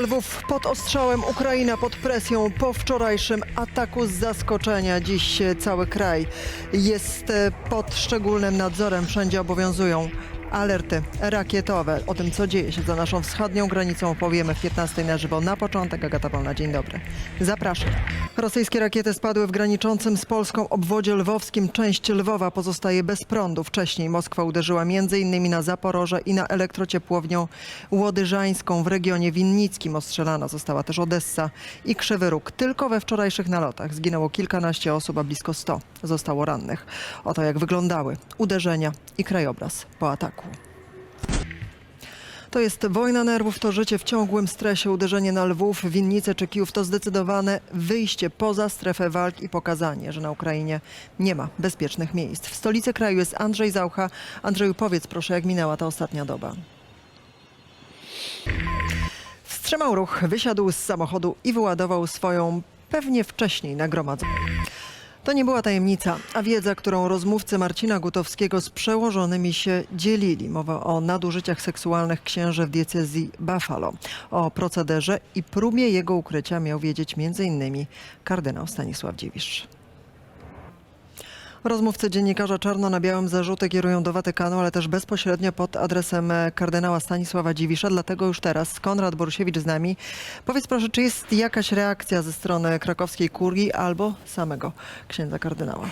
Lwów pod ostrzałem, Ukraina pod presją po wczorajszym ataku z zaskoczenia. Dziś cały kraj jest e, pod szczególnym nadzorem. Wszędzie obowiązują alerty rakietowe. O tym, co dzieje się za naszą wschodnią granicą, opowiemy w 15 na żywo. Na początek Agata Wolna, dzień dobry. Zapraszam. Rosyjskie rakiety spadły w graniczącym z Polską obwodzie lwowskim. Część Lwowa pozostaje bez prądu. Wcześniej Moskwa uderzyła m.in. na Zaporoże i na elektrociepłownię Łodyżańską w regionie winnickim. Ostrzelana została też Odessa i Krzywy Róg. Tylko we wczorajszych nalotach zginęło kilkanaście osób, a blisko 100 zostało rannych. Oto jak wyglądały uderzenia i krajobraz po ataku. To jest wojna nerwów, to życie w ciągłym stresie, uderzenie na Lwów, Winnicę czy Kijów to zdecydowane wyjście poza strefę walk i pokazanie, że na Ukrainie nie ma bezpiecznych miejsc. W stolicy kraju jest Andrzej Zaucha. Andrzeju, powiedz proszę, jak minęła ta ostatnia doba. Wstrzymał ruch, wysiadł z samochodu i wyładował swoją pewnie wcześniej nagromadzoną. To nie była tajemnica, a wiedza, którą rozmówcy Marcina Gutowskiego z przełożonymi się dzielili. Mowa o nadużyciach seksualnych księży w diecezji Buffalo. O procederze i próbie jego ukrycia miał wiedzieć m.in. kardynał Stanisław Dziwisz. Rozmówcy dziennikarza czarno na białym zarzuty kierują do Watykanu, ale też bezpośrednio pod adresem e, kardynała Stanisława Dziwisza. Dlatego już teraz Konrad Borusiewicz z nami. Powiedz proszę, czy jest jakaś reakcja ze strony krakowskiej kurii albo samego księdza kardynała?